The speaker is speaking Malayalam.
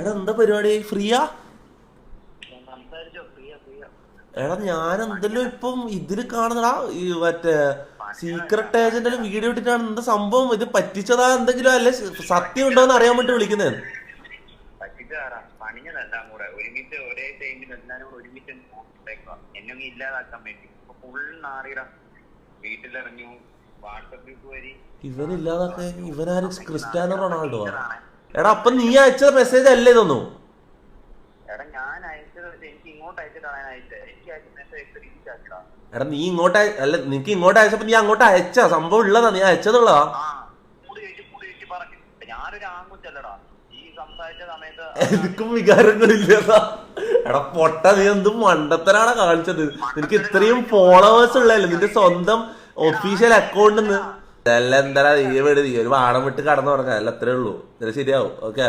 എടാ എന്താ പരിപാടി? ഫ്രീയാ? എടാ ഞാൻ എന്തെല്ലോ ഇപ്പം ഇതിൽ കാണുന്നടാ ഈ മറ്റേ സീക്രട്ട് ഏജന്റിൽ വീഡിയോ ഇട്ടിട്ടാണ് എന്താ സംഭവം? ഇത് പറ്റിച്ചതാ എന്തെങ്കിലും അല്ലെ സത്യം ഉണ്ടോന്ന് അറിയാൻ വേണ്ടി വിളിക്കുന്നേ? ഇവനില്ലാതാക്കാൻ എന്നെ ഇല്ലാതാക്കാൻ ഇവനാരും ക്രിസ്ത്യാനോ റൊണാൾഡോ എടാ അപ്പൊ നീ അയച്ച മെസ്സേജ് അല്ലേ ഇതൊന്നും? എടാ ഞാൻ അയച്ചത് എനിക്ക് ഇങ്ങോട്ട് അയച്ചിട്ടാണ് ഞാൻ അയച്ചത് എനിക്ക് അയച്ച മെസ്സേജ് എടാ നീ ഇങ്ങോട്ട് അയ- അല്ല നിനക്ക് ഇങ്ങോട്ട് അയച്ചപ്പോ നീ അങ്ങോട്ട് അയച്ച? സംഭവം ഉള്ളതാ നീ അയച്ചതുള്ളതാ. ആ മൂട് കഴിച്ച് മൂട് കഴിച്ച് പറഞ്ഞു ഞാനൊരു ആൺകുച്ചല്ലടാ ഈ സംസാരിച്ച സമയത്ത് എനിക്കും വികാരങ്ങളില്ലതാ. എടാ പൊട്ട നീ എന്തും മണ്ടത്തരാണ് കാണിച്ചത്. നിനക്ക് ഇത്രയും ഫോളോവേഴ്സ് ഉള്ളതല്ലേ? നിന്റെ സ്വന്തം ഒഫീഷ്യൽ അക്കൗണ്ടിൽ നിന്ന് ഇതെല്ലാം എന്താ വിട് നീ ഒരു വാണം വിട്ട് കടന്നു തുടങ്ങാം അല്ല അത്രേ ഉള്ളൂ. ഇതിൽ ശരിയാവും. ഓക്കെ